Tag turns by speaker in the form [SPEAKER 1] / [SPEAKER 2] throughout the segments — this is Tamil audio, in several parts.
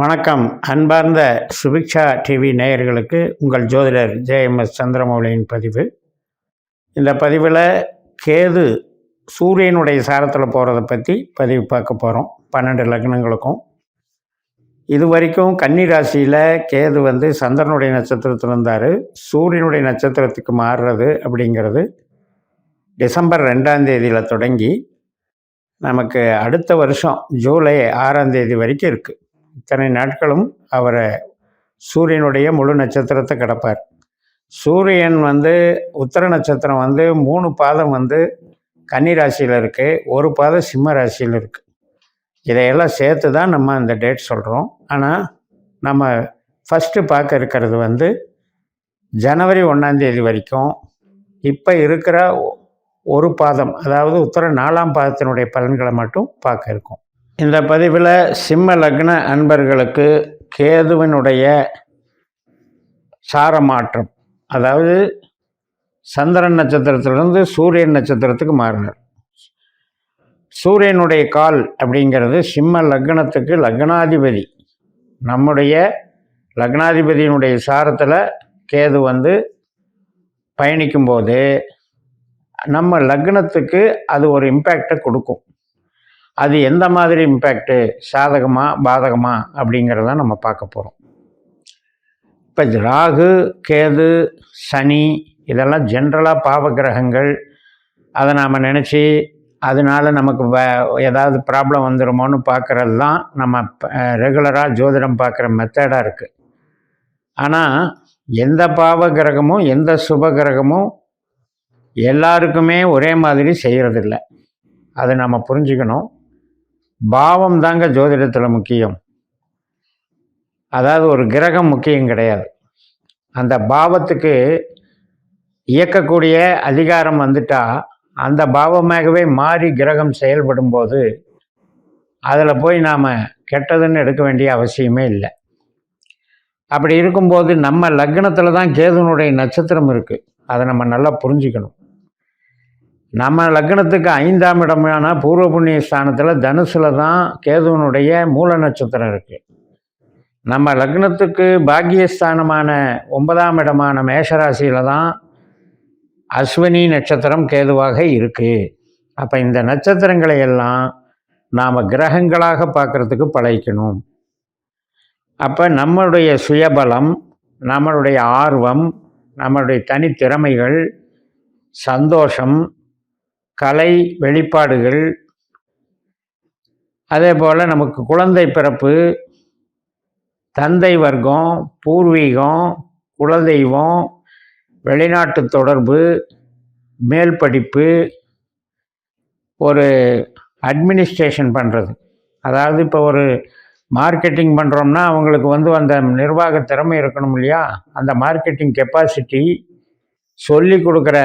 [SPEAKER 1] வணக்கம். அன்பார்ந்த சுபிக்ஷா டிவி நேயர்களுக்கு உங்கள் ஜோதிடர் ஜேஎம்எஸ் சந்திரமௌலியின் பதிவு. இந்த பதிவில் கேது சூரியனுடைய சாரத்தில் போகிறத பற்றி பதிவு பார்க்க போகிறோம் பன்னெண்டு லக்னங்களுக்கும். இது வரைக்கும் கன்னி ராசியில் கேது வந்து சந்திரனுடைய நட்சத்திரத்தில் இருந்தார். சூரியனுடைய நட்சத்திரத்துக்கு மாறுறது அப்படிங்கிறது டிசம்பர் ரெண்டாம் தேதியில் தொடங்கி நமக்கு அடுத்த வருஷம் ஜூலை ஆறாம் தேதி வரைக்கும் இருக்குது இத்தனை நாட்களும் அவரை சூரியனுடைய முழு நட்சத்திரத்தை கிடப்பார். சூரியன் வந்து உத்தர நட்சத்திரம் வந்து மூணு பாதம் வந்து கன்னி ராசியில் இருக்குது ஒரு பாதம் சிம்ம ராசியில் இருக்குது இதையெல்லாம் சேர்த்து தான் நம்ம அந்த டேட் சொல்கிறோம் ஆனால் நம்ம ஃபஸ்ட்டு பார்க்க இருக்கிறது வந்து ஜனவரி ஒன்றாந்தேதி வரைக்கும் இப்போ இருக்கிற ஒரு பாதம் அதாவது உத்தர நாலாம் பாதத்தினுடைய பலன்களை மட்டும் பார்க்க இருக்கும். இந்த பதிவில் சிம்ம லக்ன அன்பர்களுக்கு கேதுவினுடைய சார மாற்றம் அதாவது சந்திரன் நட்சத்திரத்திலிருந்து சூரியன் நட்சத்திரத்துக்கு மாறினார். சூரியனுடைய கால் அப்படிங்கிறது சிம்ம லக்னத்துக்கு லக்னாதிபதி. நம்முடைய லக்னாதிபதியினுடைய சாரத்தில் கேது வந்து பயணிக்கும்போது நம்ம லக்னத்துக்கு அது ஒரு இம்பேக்டை கொடுக்கும். அது எந்த மாதிரி இம்பேக்டு சாதகமா பாதகமா அப்படிங்கிறத நம்ம பார்க்க போகிறோம் இப்போ ராகு கேது சனி இதெல்லாம் ஜென்ரலாக பாவ கிரகங்கள். அதை நாம் நினச்சி அதனால நமக்கு வ ஏதாவது ப்ராப்ளம் வந்துடுமோன்னு பார்க்குறது தான் நம்ம ரெகுலராக ஜோதிடம் பார்க்குற மெத்தடாக இருக்குது ஆனால் எந்த பாவ கிரகமும் எந்த சுப கிரகமும் எல்லாருக்குமே ஒரே மாதிரி செய்கிறதில்ல அதை நம்ம புரிஞ்சுக்கணும். பாவம் தாங்க ஜோதிடத்தில் முக்கியம். அதாவது ஒரு கிரகம் முக்கியம் கிடையாது. அந்த பாவத்துக்கு இயக்கக்கூடிய அதிகாரம் வந்துட்டா அந்த பாவமாகவே மாறி கிரகம் செயல்படும் போது அதில் போய் நாம் கெட்டதுன்னு எடுக்க வேண்டிய அவசியமே இல்லை. அப்படி இருக்கும்போது நம்ம லக்னத்தில் தான் கேதுனுடைய நட்சத்திரம் இருக்குது அதை நம்ம நல்லா புரிஞ்சுக்கணும். நம்ம லக்னத்துக்கு ஐந்தாம் இடமான பூர்வ புண்ணிய ஸ்தானத்தில் தனுசில் தான் கேதுவனுடைய மூல நட்சத்திரம் இருக்குது நம்ம லக்னத்துக்கு பாக்கியஸ்தானமான ஒன்பதாம் இடமான மேஷராசியில் தான் அஸ்வினி நட்சத்திரம் கேதுவாக இருக்குது அப்போ இந்த நட்சத்திரங்களை எல்லாம் நாம் கிரகங்களாக பார்க்குறதுக்கு பழகிக்கணும். அப்போ நம்மளுடைய சுயபலம் நம்மளுடைய ஆர்வம் நம்மளுடைய தனித்திறமைகள் சந்தோஷம் கலை வெளிப்பாடுகள் அதே போல் நமக்கு குழந்தை பிறப்பு தந்தை வர்க்கம் பூர்வீகம் குலதெய்வம் வெளிநாட்டு தொடர்பு மேல் படிப்பு ஒரு அட்மினிஸ்ட்ரேஷன் பண்ணுறது அதாவது இப்போ ஒரு மார்க்கெட்டிங் பண்ணுறோம்னா அவங்களுக்கு வந்து அந்த நிர்வாக திறமை இருக்கணும் இல்லையா? அந்த மார்க்கெட்டிங் கெப்பாசிட்டி சொல்லி கொடுக்குற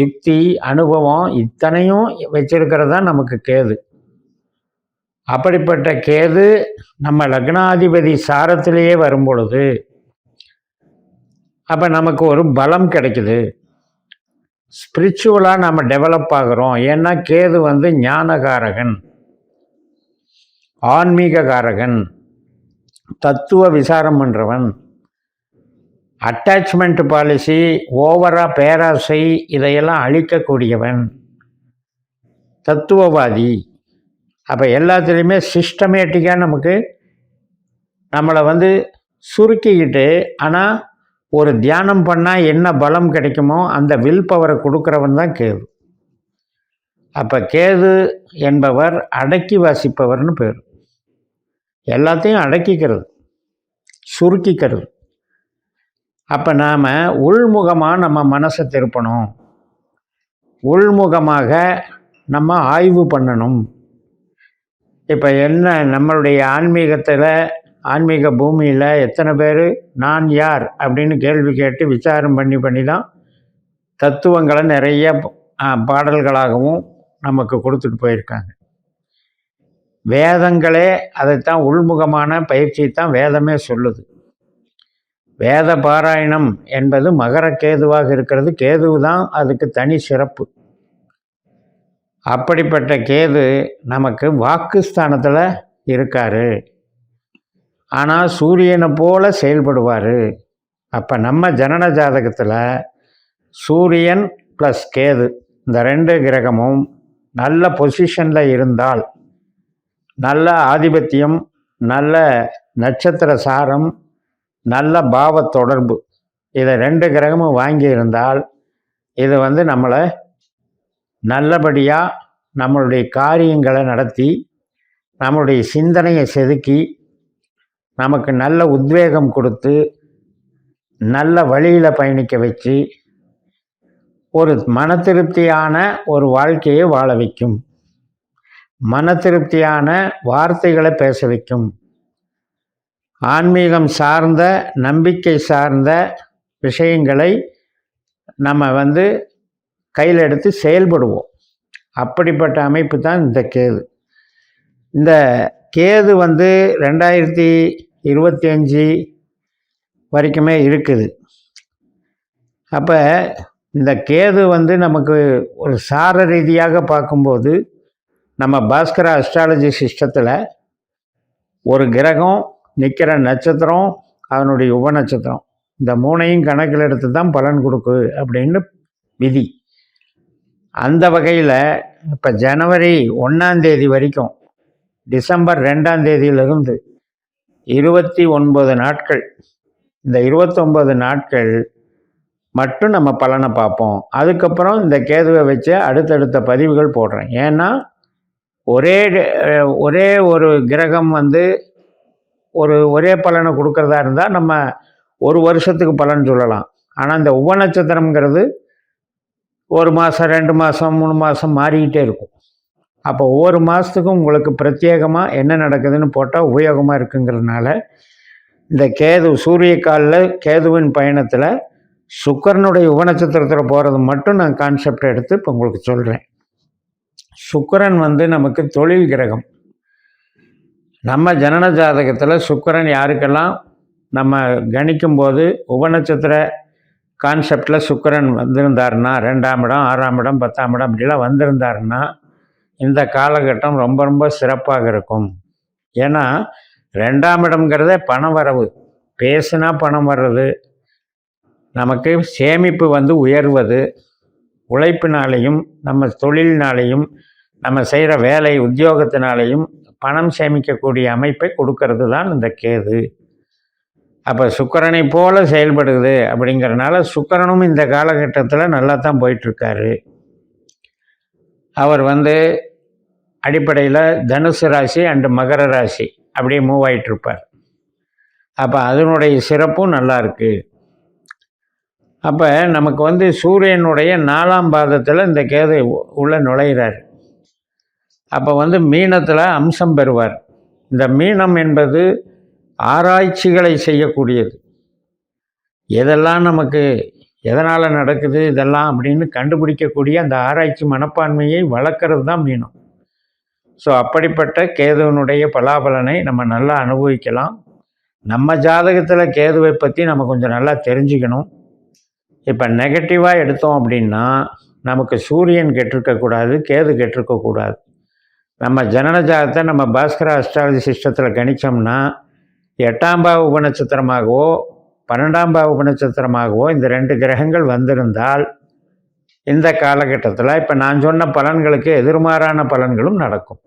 [SPEAKER 1] யுக்தி அனுபவம் இத்தனையும் வச்சிருக்கிறது தான் நமக்கு கேது. அப்படிப்பட்ட கேது நம்ம லக்னாதிபதி சாரத்திலேயே வரும் பொழுது அப்போ நமக்கு ஒரு பலம் கிடைக்குது. ஸ்பிரிச்சுவலாக நம்ம டெவலப் ஆகிறோம். ஏன்னா கேது வந்து ஞானகாரகன் ஆன்மீக காரகன் தத்துவ விசாரம் பண்ணுறவன் அட்டாச்மெண்ட் பாலிசி ஓவராக பேராசை இதையெல்லாம் அழிக்கக்கூடியவன். தத்துவவாதி. அப்போ எல்லாத்துலேயுமே சிஸ்டமேட்டிக்காக நமக்கு நம்மளை வந்து சுருக்கிக்கிட்டு ஆனால் ஒரு தியானம் பண்ணால் என்ன பலம் கிடைக்குமோ அந்த வில் பவரை கொடுக்குறவன் தான் கேது. அப்போ கேது என்பவர் அடக்கி வாசிப்பவர்னு பேர். எல்லாத்தையும் அடக்கிக்கிறது சுருக்கிக்கிறது. அப்போ நாம் உள்முகமாக நம்ம மனசை திருப்பணும். உள்முகமாக நம்ம ஆய்வு பண்ணணும். இப்போ என்ன நம்மளுடைய ஆன்மீகத்தில் ஆன்மீக பூமியில் எத்தனை பேர்? நான் யார்? அப்படின்னு கேள்வி கேட்டு விசாரம் பண்ணி பண்ணி தான் தத்துவங்களை நிறைய பாடல்களாகவும் நமக்கு கொடுத்துட்டு போயிருக்காங்க. வேதங்களே அதைத்தான் உள்முகமான பயிற்சி தான் வேதமே சொல்லுது. வேத பாராயணம் என்பது மகர கேதுவாக இருக்கிறது. கேதுவு தான் அதுக்கு தனி சிறப்பு. அப்படிப்பட்ட கேது நமக்கு வாக்குஸ்தானத்தில் இருக்காரு. ஆனால் சூரியனை போல செயல்படுவார். அப்போ நம்ம ஜனன ஜாதகத்தில் சூரியன் ப்ளஸ் கேது இந்த ரெண்டு கிரகமும் நல்ல பொசிஷனில் இருந்தால் நல்ல ஆதிபத்தியம் நல்ல நட்சத்திர சாரம் நல்ல பாவ தொடர்பு. இதை ரெண்டு கிரகமும் வாங்கி இருந்தால் இது வந்து நம்மளை நல்லபடியாக நம்மளுடைய காரியங்களை நடத்தி நம்மளுடைய சிந்தனையை செதுக்கி நமக்கு நல்ல உத்வேகம் கொடுத்து நல்ல வழியில் பயணிக்க வச்சு ஒரு மன திருப்தியான ஒரு வாழ்க்கையை வாழ வைக்கும். மன திருப்தியான வார்த்தைகளை பேச வைக்கும். ஆன்மீகம் சார்ந்த நம்பிக்கை சார்ந்த விஷயங்களை நம்ம வந்து கையில் எடுத்து செயல்படுவோம். அப்படிப்பட்ட அமைப்பு தான் இந்த கேது. இந்த கேது வந்து ரெண்டாயிரத்தி இருபத்தி அஞ்சு வரைக்குமே இருக்குது. அப்போ இந்த கேது வந்து நமக்கு ஒரு சார ரீதியாக பார்க்கும்போது நம்ம பாஸ்கர அஸ்ட்ராலஜி சிஸ்டத்தில் ஒரு கிரகம் நிற்கிற நட்சத்திரம் அதனுடைய உப நட்சத்திரம். இந்த மூணையும் கணக்கில் எடுத்து தான் பலன் கொடுக்கு அப்படின்னு விதி. அந்த வகையில் இப்போ ஜனவரி ஒன்றாந்தேதி வரைக்கும் டிசம்பர் ரெண்டாம் தேதியிலிருந்து இருபத்தி ஒன்பது நாட்கள் இந்த இருபத்தொம்பது நாட்கள் மட்டும் நம்ம பலனை பார்ப்போம். அதுக்கப்புறம் இந்த கேதுவை வச்சு அடுத்தடுத்த பதிவுகள் போடுறேன். ஏன்னா ஒரே ஒரே ஒரு கிரகம் வந்து ஒரு ஒரே பலனை கொடுக்கறதா இருந்தால் நம்ம ஒரு வருஷத்துக்கு பலன் சொல்லலாம். ஆனால் இந்த உப நட்சத்திரம்ங்கிறது ஒரு மாதம் ரெண்டு மாதம் மூணு மாதம் மாறிக்கிட்டே இருக்கும். அப்போ ஒவ்வொரு மாதத்துக்கும் உங்களுக்கு பிரத்யேகமாக என்ன நடக்குதுன்னு போட்டால் உபயோகமாக இருக்குங்கிறதுனால இந்த கேது சூரிய காலில் கேதுவின் பயணத்தில் சுக்கரனுடைய உபநட்சத்திரத்தில் போகிறது மட்டும் நான் கான்செப்ட் எடுத்து இப்போ உங்களுக்கு சொல்கிறேன் சுக்கரன் வந்து நமக்கு தொழில் கிரகம். நம்ம ஜனன ஜாதகத்தில் சுக்கரன் யாருக்கெல்லாம் நம்ம கணிக்கும்போது உபநட்சத்திர கான்செப்டில் சுக்கரன் வந்திருந்தாருன்னா ரெண்டாம் இடம் ஆறாம் இடம் பத்தாம் இடம் இப்படிலாம் வந்திருந்தாருன்னா இந்த காலகட்டம் ரொம்ப ரொம்ப சிறப்பாக இருக்கும். ஏன்னா ரெண்டாம் இடம்ங்கிறதே பணம் வரவு. பேசுனா பணம் வர்றது. நமக்கு சேமிப்பு வந்து உயர்வது. உழைப்பினாலையும் நம்ம தொழிலினாலையும் நம்ம செய்கிற வேலை உத்தியோகத்தினாலையும் பணம் சேமிக்கக்கூடிய அமைப்பை கொடுக்கறது தான் இந்த கேது. அப்போ சுக்கரனை போல செயல்படுது அப்படிங்கிறனால சுக்கரனும் இந்த காலகட்டத்தில் நல்லா தான் போயிட்டுருக்காரு. அவர் வந்து அடிப்படையில் தனுசு ராசி அண்டு மகர ராசி அப்படியே மூவ் ஆயிட்டிருப்பார். அப்போ அதனுடைய சிறப்பும் நல்லா இருக்குது அப்போ நமக்கு வந்து சூரியனுடைய நாலாம் பாதத்தில் இந்த கேது உ- உள்ள நுழைகிறார் அப்போ வந்து மீனத்தில் அம்சம் பெறுவார். இந்த மீனம் என்பது ஆராய்ச்சிகளை செய்யக்கூடியது. எதெல்லாம் நமக்கு எதனால் நடக்குது இதெல்லாம் அப்படின்னு கண்டுபிடிக்கக்கூடிய அந்த ஆராய்ச்சி மனப்பான்மையை வளர்க்குறது தான் மீனம். ஸோ அப்படிப்பட்ட கேதுவனுடைய பலாபலனை நம்ம நல்லா அனுபவிக்கலாம். நம்ம ஜாதகத்தில் கேதுவை பற்றி நம்ம கொஞ்சம் நல்லா தெரிஞ்சுக்கணும். இப்போ நெகட்டிவாக எடுத்தோம் அப்படின்னா நமக்கு சூரியன் கெட்டிருக்கக்கூடாது கேது கெட்டிருக்கக்கூடாது. நம்ம ஜனன நம்ம பாஸ்கர அஸ்ட்ராலஜி சிஸ்டத்தில் கணிச்சோம்னா எட்டாம் பாவ உபநட்சத்திரமாகவோ பன்னெண்டாம் பாவ உபநட்சத்திரமாகவோ இந்த ரெண்டு கிரகங்கள் வந்திருந்தால் இந்த காலகட்டத்தில் இப்போ நான் சொன்ன பலன்களுக்கு எதிர்மாறான பலன்களும் நடக்கும்.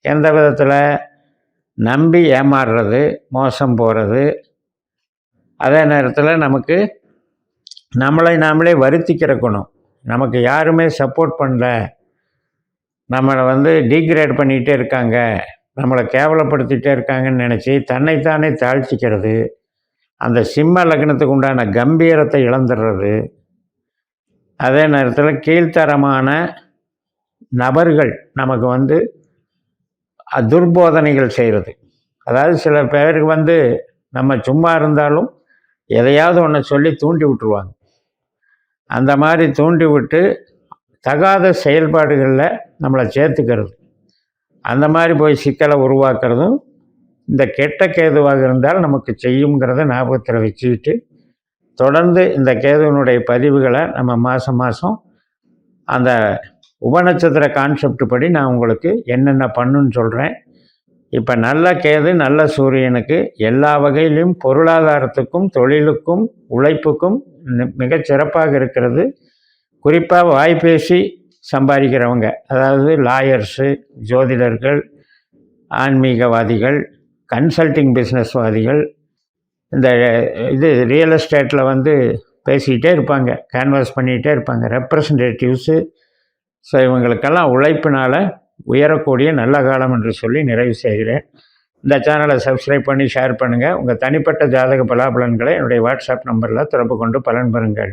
[SPEAKER 1] எந்த விதத்தில்? நம்பி ஏமாறுறது மோசம் போகிறது அதே நேரத்தில் நமக்கு நம்மளை நாமளே வருத்திக்கிற குணம் நமக்கு யாருமே சப்போர்ட் பண்ணல. நம்மளை வந்து டீக்ரேட் பண்ணிகிட்டே இருக்காங்க. நம்மளை கேவலப்படுத்திகிட்டே இருக்காங்கன்னு நினச்சி தன்னைத்தானே தாழ்த்திக்கிறது. அந்த சிம்ம லக்னத்துக்கு உண்டான கம்பீரத்தை இழந்துடுறது. அதே நேரத்தில் கீழ்த்தரமான நபர்கள் நமக்கு வந்து துர்போதனைகள் செய்கிறது அதாவது சில பேருக்கு வந்து நம்ம சும்மா இருந்தாலும் எதையாவது ஒன்று சொல்லி தூண்டி விட்டுருவாங்க. அந்த மாதிரி தூண்டி விட்டு தகாத செயல்பாடுகளில் நம்மளை சேர்த்துக்கிறது. அந்த மாதிரி போய் சிக்கலை உருவாக்குறதும் இந்த கெட்ட கேதுவாக இருந்தால் நமக்கு செய்யுங்கிறத ஞாபகத்தில் வச்சுக்கிட்டு தொடர்ந்து இந்த கேதுவனுடைய பதிவுகளை நம்ம மாதம் மாதம் அந்த உபநட்சத்திர கான்செப்ட் படி நான் உங்களுக்கு என்னென்ன பண்ணுன்னு சொல்கிறேன் இப்போ நல்ல கேது நல்ல சூரியனுக்கு எல்லா வகையிலும் பொருளாதாரத்துக்கும் தொழிலுக்கும் உழைப்புக்கும் நி- மிகச் சிறப்பாக இருக்கிறது. குறிப்பாக வாய்ப்பேசி சம்பாதிக்கிறவங்க அதாவது லாயர்ஸு ஜோதிடர்கள் ஆன்மீகவாதிகள் கன்சல்டிங் பிஸ்னஸ்வாதிகள் இந்த இது ரியல் எஸ்டேட்டில் வந்து பேசிக்கிட்டே இருப்பாங்க கேன்வாஸ் பண்ணிக்கிட்டே இருப்பாங்க. ரெப்ரசன்டேட்டிவ்ஸு ஸோ இவங்களுக்கெல்லாம் உழைப்பினால் உயரக்கூடிய நல்ல காலம் என்று சொல்லி நிறைவு செய்கிறேன். இந்த சேனலை சப்ஸ்கிரைப் பண்ணி ஷேர் பண்ணுங்கள் உங்கள் தனிப்பட்ட ஜாதக பலாபலன்களை என்னுடைய வாட்ஸ்அப் நம்பரில் தொடர்பு கொண்டு பலன் பெறுங்கள்.